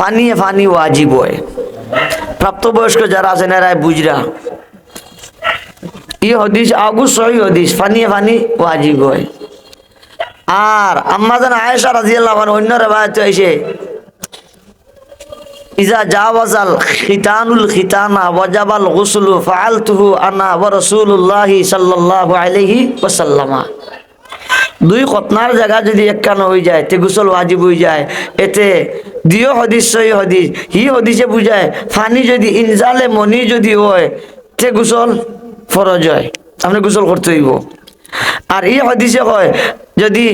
ফানিয়ে funny ওয়াজিব হয়। প্রাপ্তবয়স্ক যারা আছেন এরাই বুঝরা। ই হদিস আগু সহি হদিস ফানিয়ে ফানি ওয়াজিব হয়। আর আম্মা জান আয়েশা রাজিয়াল্লাহু অন্য রেবায়ত এসে ইজা জাওয়াজাল খিতানুল খিতানা ওয়াজাবাল গুসলু ফাআলতুহু আনা ওয়া রাসূলুল্লাহি সাল্লাল্লাহু আলাইহি ওয়াসাল্লামা। দুই খতনার জায়গা যদি একখান হয়ে যায়, তে গোসল ওয়াজিব হয়ে যায়। এতে দিও হদিস সহি হদিস হি হদিসে বুঝায় ফানি যদি, ইনজালে মনি যদি হয়, তে গোসল ফরজ হয়। আপনি গোসল করতে হইব। আর এই হদিসে হয় যদি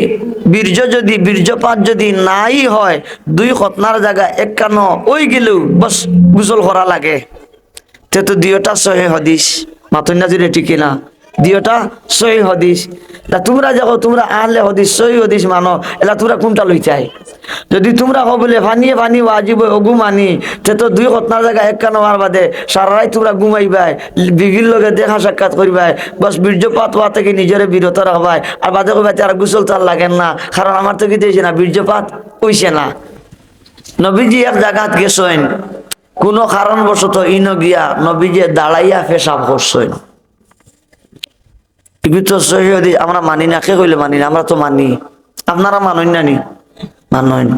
বীর্য যদি, বীর্যপাত যদি নাই হয়, দুই খতনার জায়গা একখান ওই গেলেও বস গোসল করা লাগে। তে তো দুইটা সহি হদিস মাতুন নাজিরে ঠিক না দুইটা সহি হদিস। তা তোমরা দেখো তোমরা আহলে হদিস, সহি হদিস মানো। এলা তোমরা কোনটা লই চাই? যদি তোমরা হো বলে ফানিয়ে ফানি ওয়াজিব অগু মানি তে তো দুই ঘটনার জায়গা এক কানো হওয়ার বাদে সারা রাত তোমরা ঘুমাইবাই বিভিন্ন লোকে দেখা সাক্ষাৎ করিবাই বস বীর্যপাত হওয়া থেকে নিজেরে বিরত রাখবাই আর বাদে কইবাই তার গুসল তার লাগেন না কারণ আমার তো কি দিয়েছে না বীর্যপাত হইছে না। নবীজি এক জায়গাত গেছেন, কোনো কারণবশত ইন গিয়া নবীজি দাঁড়াইয়া পেশাব করছেন আমরা মানি না, কে কইলে মানি না? আমরা তো মানি। আপনারা মানেন না নি? মানেন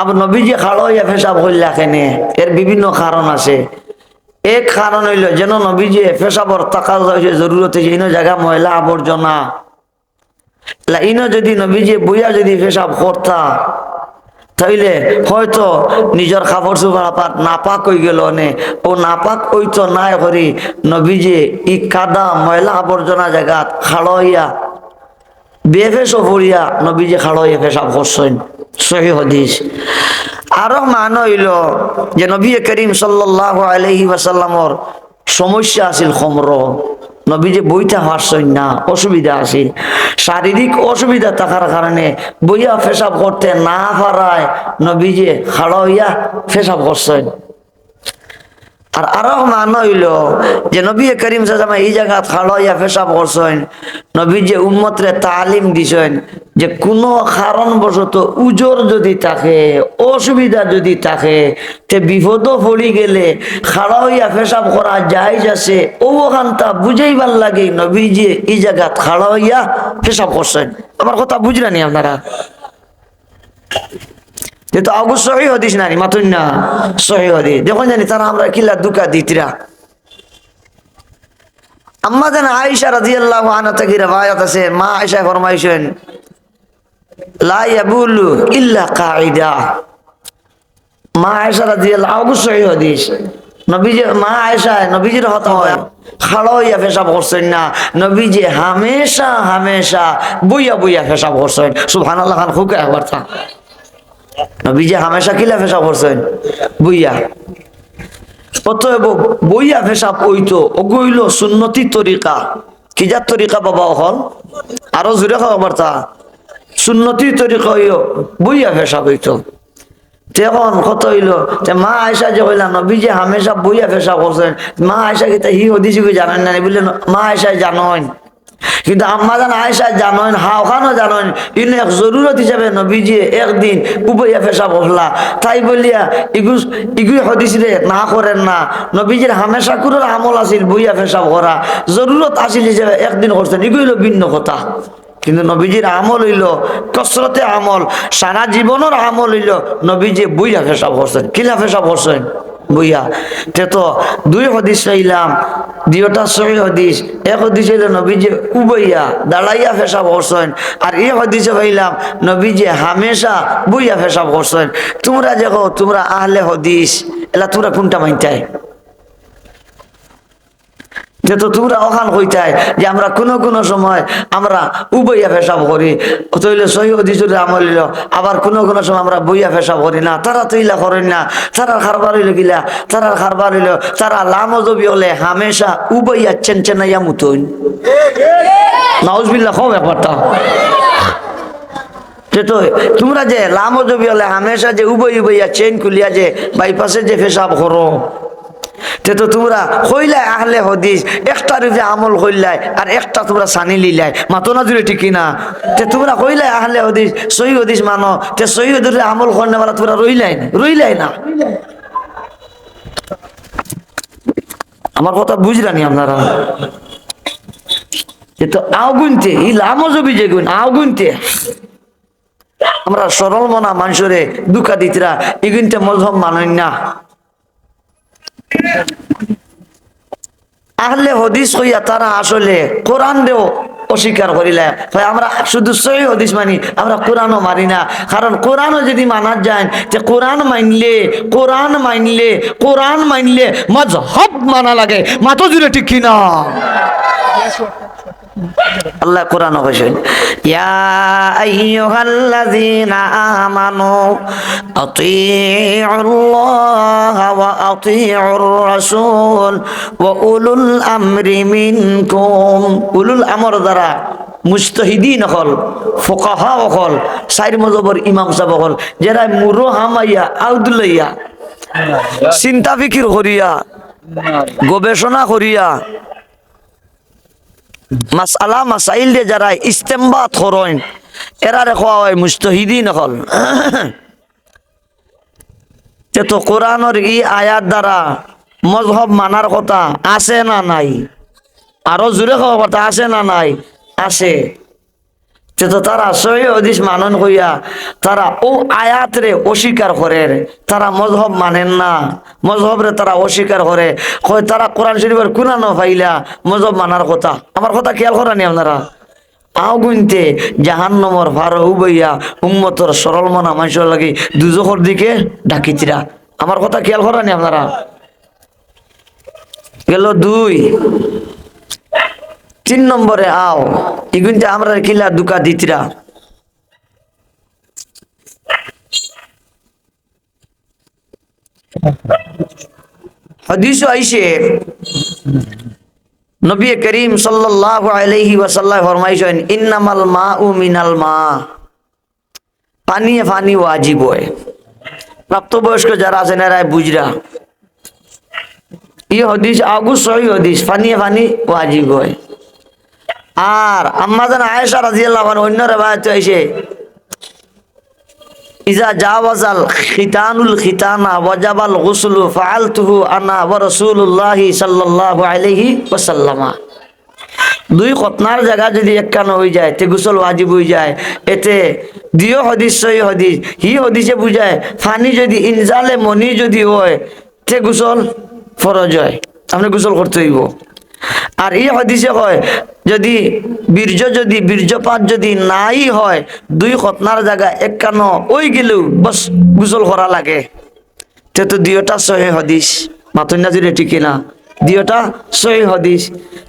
আব নবীজি খাড়ো হইয়া পেশাব করলে কেনে? এর বিভিন্ন কারণ আছে। এক কারণ হইল, যেন নবীজি পেশাবর টাকা জরুরত হয়েছে ইনো জায়গা ময়লা আবর্জনা। ইনো যদি নবীজি বইয়া যদি পেশাব করতা তাইলে হয়তো নিজের খাবার পাত নাপাক হয়ে গেল নে। ও নাপাক হইতো নাই করি নবীজি ই কাদা ময়লা আবর্জনা জায়গাত খাড়ইয়া, বেফেসও পড়িয়া নবীজি খাড়ইয়া পেশাব করছেন। সহি হদিস। আরও মান হইল যে নবী করিম সাল্লাহ আলহি ওয়াসাল্লামর সমস্যা আছিল খমর। নবী যে বইটা হাসছেন না, অসুবিধা আছে। শারীরিক অসুবিধা থাকার কারণে বইয়া পেশাব করতে না পারায় নবী যে খাড়া হইয়া পেশাব করছেন। আর আরও মান হইল যে নবী করিম সাজামা এই জায়গা খাড়া হইয়া পেশাব করছেন। নবী যে উম্মতরে তালিম দিছেন যে কোনো কারণবশত উজোর যদি থাকে, অসুবিধা যদি থাকে, তে বিপদ পড়ি গেলে খাড়া হইয়া পেশাব করা যায় যাচ্ছে ওখানটা বুঝাইবার লাগে নবী যে এই জায়গাত খাড়া হইয়া পেশাব করছেন। আমার কথা বুঝলেনি আপনারা? যেহেতু সহি হদিস নানি মাতুন না, সহি হদিস। দেখুন জানি তারা আমরা কিল্লা দুকা দিতরা। আম্মা জান আয়েশা রাদিয়াল্লাহু আনহা থেকে রওয়ায়াত আছে। মা আয়েশা ফরমাইছেন, লা ইয়াবুলু ইল্লা কাঈদা। মা আয়েশা রাদিয়াল্লাহু, আবু সহি হদিস। নবীজি, মা আয়েশা, নবীজির হত হয় খাড়ো হইয়া পেশাব করছেন না। নবীজি হামেশা হামেশা বইয়া বইয়া পেশাব করছেন। সুবহানাল্লাহ খান খুকে একবার নবীজি হামেশা কিলা পেশাব করছেন? বইয়া। অতএব বইয়া পেশাব ওইতো অগইল সুন্নতি তরিকা। কিজার তরিকা বাবা হল আরও জুড়ে খাওয়া বার্তা। সুন্নতি তরিকা হইও বইয়া পেশাব হইতো। তখন কত হইল? তে মা আয়সা যে কইলা নবী যে হামেশা বইয়া ফেসা করছেন। মা আয়সা কি হি হদিস জানেন না বললেন, মা আয়সায় জানেন কিন্তু আম্মা জান আয়সা জানেন হাওখানো জানেন ইন এক জরুরত হিসাবে নবীজি একদিন উবইয়া পেশাব হলা তাই বলিয়া ইগু ইগুই হদিস রে না করেন না। নবীজির হামেশা কুরের আমল আছিল বইয়া পেশাব করা জরুরত আছিল হিসাবে একদিন করছেন ইগুই হলো ভিন্ন কথা। কিন্তু নবীজির আমল হইল কসরতে আমল, সারা জীবনের আমল হইল নবীজি বইয়া পেশাব করছেন কিলা পেশাব করছেন বইয়া। তে তো দুই হদিস পাইলাম দুইটা সহি হদিস এক হদিস হইল নবীজি উবইয়া, দাঁড়াইয়া ফেসাব করছেন, আর এই হদিসে পাইলাম নবীজি হামেশা বইয়া ফেসাব করছেন। তোমরা দেখো তোমরা আহলে হদিস এলা তোমরা কোনটা মানতাই যেহেতু তোমরা ওখান কইতাই যে আমরা কোনো কোনো সময় আমরা উবইয়া পেশাব করি। তৈলে সহি হদিসুরে আমল আবার কোনো কোনো সময় আমরা বইয়া পেশাব করি না। তারা তৈলা করেন না। তারা খারবার হইল গিলা তারা খারবার হইল, তারা লামজবি হলে হামেশা উবইয়া চেনচেনাইয়া মুতইন। নাউজবিল্লা খাও ব্যাপারটা? যেহেতু তোমরা যে লামজবি হলে হামেশা যে উবই উবইয়া চেন খুলিয়া যে বাইপাসে যে পেশাব করো। তে তো তোমরা হইলাই আহলে হদিস, একটা রূপে আমল হইলাই আর একটা তোমরা সানি লিলাই। মাতো না জুড়ে ঠিক না? তে তোমরা হইলাই আহলে হদিস, সহি হদিস মানো তে সহি হদিস আমল করনে বলা তোমরা রইলাই না রইলাই না। আমার কথা বুঝলানি আপনারা? এ তো আগুনতে ই লামজবি যে গুণ আগুনতে। আমরা সরল মনা মানুষরে দুঃখা দিতরা, এগুনতে মজহব মানেন না। আহলে হদিস হইয়া তারা আসলে কোরআন দেও অস্বীকার করিলে। আমরা শুধু সহি হদিস মানি, আমরা কোরআনও মানি না। কারণ কোরআনও যদি মানা যায়, যে কোরআন মানলে কোরআন মানলে কোরআন মানলে মজহব মানা লাগে। মাতো জুড়ে ঠিক কিনা আল্লাহ কোরআন বসেন ইয়া আইয়ুহাল্লাযীনা আমানু আতিউল্লাহ মুস্তাহিদিন হল, ফোকাহা হল, সাইর মজবর ইমাম সাহেব হল, যারা মুরো হামাইয়া চিন্তা ফিকির করিয়া, গবেষণা করিয়া মাসালা মাসাইল দিয়ে যারা ইস্তেমবাদ করেন, এরারে খোয়া হয় মুস্তহিদিন হল। তে তো কোরআনের ই আয়াত দ্বারা মজহব মানার কথা আছে না নাই? আরও জোরে খাওয়ার কথা আছে না নাই? আছে। তে তো তারা সহি হদিস মানন হইয়া তারা ও আয়াতরে অস্বীকার করে তারা মজহব মানেন না। মজহবরে তারা অস্বীকার করে কয় তারা কোরআন শরীফের কুনানো ফাইলা মজহব মানার কথা? আমার কথা খেয়াল করানি আপনারা? আও গুনতে জাহান নম্বর ভার উবইয়া উম্মতর সরল মনা মানুষের লাগে দুজখর দিকে ডাকিতিরা। আমার কথা খেয়াল করানি আপনারা? গেল দুই। তিন নম্বরে আও। ইগুনতে আমরা কিলা দুকা দিতিরা। হদিস আইসে নবী করিম সাল্লাল্লাহু আলাইহি ওয়াসাল্লাম ফরমাইছেন, ইন্নামাল মাউ মিনাল মা। পানি পানি ওয়াজিব হয়। প্রাপ্তবয়স্ক যারা আছেন এরাই বুঝরা। ই হদিস, আগু সহি হদিস পানি পানি ওয়াজিব হয়। আর আম্মাজান আয়েশা রাদিয়াল্লাহু আনহা অন্য রেবায়াতে আইছে দুই খতনার জায়গা যদি একখানো হয়ে যায়, তে গুসল ওয়াজিব হয়ে যায়, এতে দিও হদিস সহি হদিস, হি হদিসে বুঝায়, ফানি যদি, ইনজালে মনি যদি হয়, তে গুসল ফরজ হয়। আপনি গুসল করতে হইব। আর এই হদিসে হয় যদি বীর্য যদি বীর্যপাত যদি নাই হয়, দুই খতনার জায়গা এক কান ওই গেলেও বস গুসল করা লাগে। তে তো দুইটা সহে হদিস। মাতন্যা এটি ঠিক না দুইটা সহি হদিস।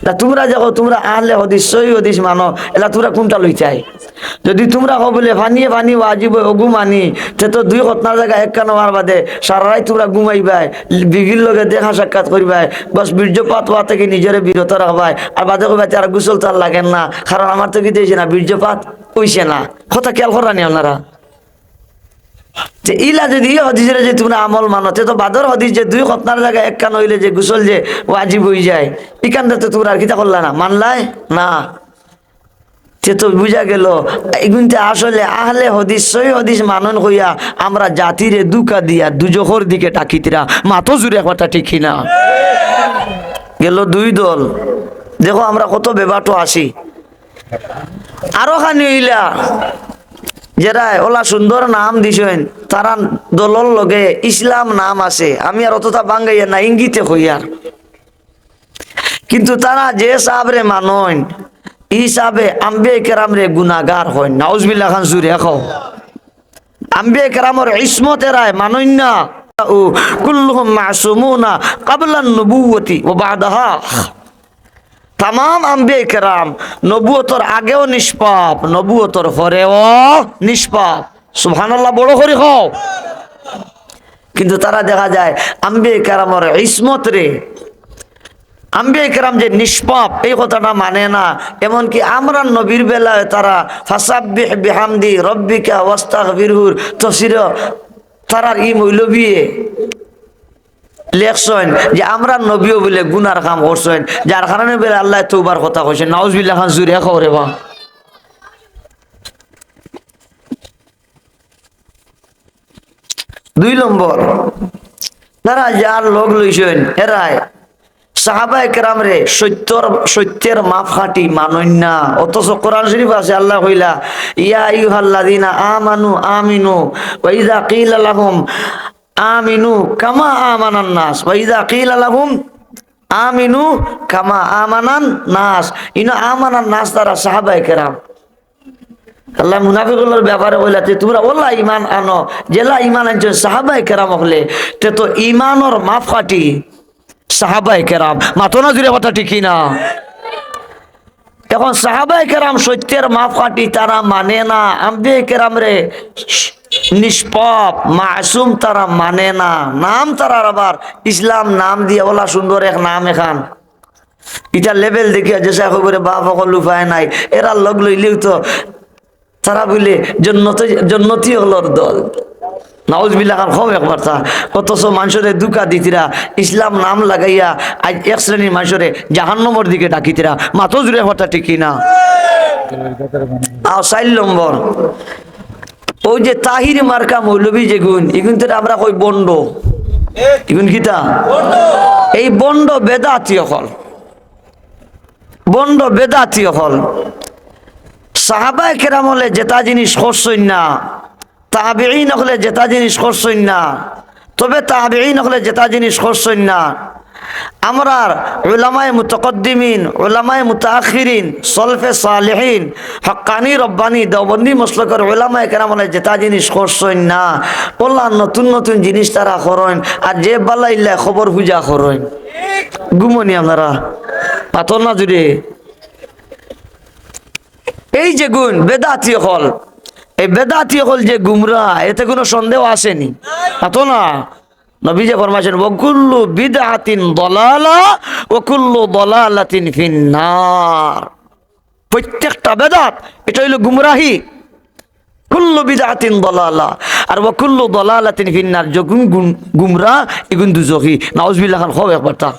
তা তোমরা দেখো তোমরা আহলে হদিস সহি হদিস মানো, এলা তোমরা কোনটা লই চাই যদি তোমরা হো বলে ফানিয়ে ফানি ওয়াজিব অগু মানি তে তো দুই ঘটনার জায়গা এক কানো হওয়ার বাদে সারা রাত তোমরা ঘুমাইবাই বিগির লগে দেখা সাক্ষাৎ করিবাই বস বীর্যপাত হওয়া থেকে নিজেরে বিরত রাখবাই আর বাদে কইবাই তার গুসল তার লাগেন না কারণ আমার তো কি দিয়েছে না বীর্যপাত হইছে না। কথা খেয়াল করানি আপনারা? যে ইলা যদি হদিসের যে তোমরা আমল মানো, তে তো বাদর হদিস যে দুই খতনার জায়গায় এক কান হইলে যে গুসল যে ওয়াজিব হয়ে যায় ইকানটা তো তোমরা আর কিতা করলা না? মানলাই? না। সে তো বুঝা গেল এগুনতে আসলে আহলে হদিস সই হদিস মানন হইয়া আমরা জাতিরে দুকা দিয়া দুজখর দিকে টাকিতিরা মাথো জুড়ে কথা ঠিক না। গেল দুই দল। দেখো আমরা কত বেবাটো আসি। আরও খানি হইলা। যারা ওলা সুন্দর নাম দিছেন তারা দলর লগে ইসলাম নাম আছে। আমি আর অতটা বাঙ্গাইয়া না ইঙ্গিতে হইয়ার কিন্তু তারা যে সাবরে মানন, ই সাবে আম্বে কেরাম রে গুনাগার হয় নাউজবিল্লা খান সুরে খাও আম্বে কেরামর ইসমত এরায় মানন না কুল্লুহুম মাসুমুনা কাবলান নবুয়তি ও বাদাহা। তাম আম্বে কেরাম নবুয়তর আগেও নিষ্পাপ নবুয়তর পরেও নিষ্পাপ। সুবহানাল্লাহ, বড় করে হও কিন্তু তারা দেখা যায় আম্বে কেরামর ইসমত রে। আম্বে কেরাম যে নিষ্পাপ, এই কথাটা মানে না। এমনকি আমরা নবীর বেলায় তারা ফাসাব্বিহ বিহামদি রব্বিকা ওয়াস্তাগফিরহুর তসির তারার ই মৌলবিয়ে লেখছেন যে আমরা নবীও বলে গুনার কাম করছেন, যার কারণে বলে আল্লাহ তৌবার কথা কইছেন। নাউজবিল্লাহ খান জুড়ে খবরে বা দুই নম্বর, তারা যার লোক লইছেন, এরাই। সাহাবাই কেরাম রে সত্যর, সত্যের মাপ খাটি মানন না। অথচ কোরআন শরীফ আছে, আল্লাহ কইলা, ইয়া আইয়ুহাল্লাযিনা আমানু, আমিনু, ওয়া ইযা কিলা লাহুম আমিনু কামা আমানান নাস, ওয়া ইযা কিলা লাহুম, আমিনু কামা আমানান নাস। ইনো আমানান নাস তারা সাহাবাই কেরাম। আল্লাহ মুনাফিকুল্লার ব্যাপারে বললাতে তোমরা ওল্লা ইমান আনো জেলা ইমান আনছো সাহাবাই কেরাম হলে, তে তো ইমানর মাপ কাটি সাহাবাই কেরাম। মাতো না জুড়ে কথা ঠিকই না? এখন সাহাবাই কেরাম সত্যের মাপ কাটি তারা মানে না? আম্বে কেরাম রে নিষ্পাপ মাসুম তারা মানে না। নাম তারা আবার ইসলাম নাম দিয়ে ওলা সুন্দর এক নাম এখান। এটা লেভেল দেখিয়া যে সাহেব করে বাপ সকল উপায় নাই। এরা লগ লইলেও তো তারা বলে জন্নতি জন্নতি হলর দল। নাউজবিল্লা খান খম একবার তা অথচ মানুষরে দুকা দিতিরা ইসলাম নাম লাগাইয়া আজ এক শ্রেণির মানুষরে জাহান্নমর দিকে ডাকিতিরা। মাতো জুড়ে কথা ঠিকই না। আর চার নম্বর। ওই যে তাহির মার্কা মৌলবী যে গুণ এগুন তো আমরা কই বন্ড। এগুন কিতা? এই বন্ড বেদাতি হল বন্ড বেদাতি হল সাহাবায় কেরাম হলে যেটা জিনিস করছই না। তাবিই নকলে যেটা জিনিস করছই না। তবে তাবিই নকলে যেটা জিনিস করছই না। আমরা উলামায় মুতকদ্দিমিন, উলামায় মুতাখিরিন সলফে সালেহিন হক্কানি রব্বানি, দেওবন্দি মসলকর উলামায় কেরাম হলে যেটা জিনিস করছই না। ওলা নতুন নতুন জিনিস তারা করেন, আর যে বালাইল্লা খবর পূজা করেন। গুমনি আপনারা? পাতল না জুড়ে? এই যে গুণ, বেদাতি হল। এই বেদাতি হল যে গুমরা, এতে কোনো সন্দেহ আসেনি। এত না? নবী যে ফরমাইছেন ওকুল্লু বিদাহাতিন দলালা ওকুল্লু দলালাতিন ফিন্নার। প্রত্যেকটা বেদাত, এটা হইল গুমরাহি। কুল্লু বিদাহাতিন দলালা আর ওকুল্লু দলালাতিন ফিন্নার যগুন গুমরা এগুন দুজহি। নাউজুবিল্লাহ খান খব একবার তা।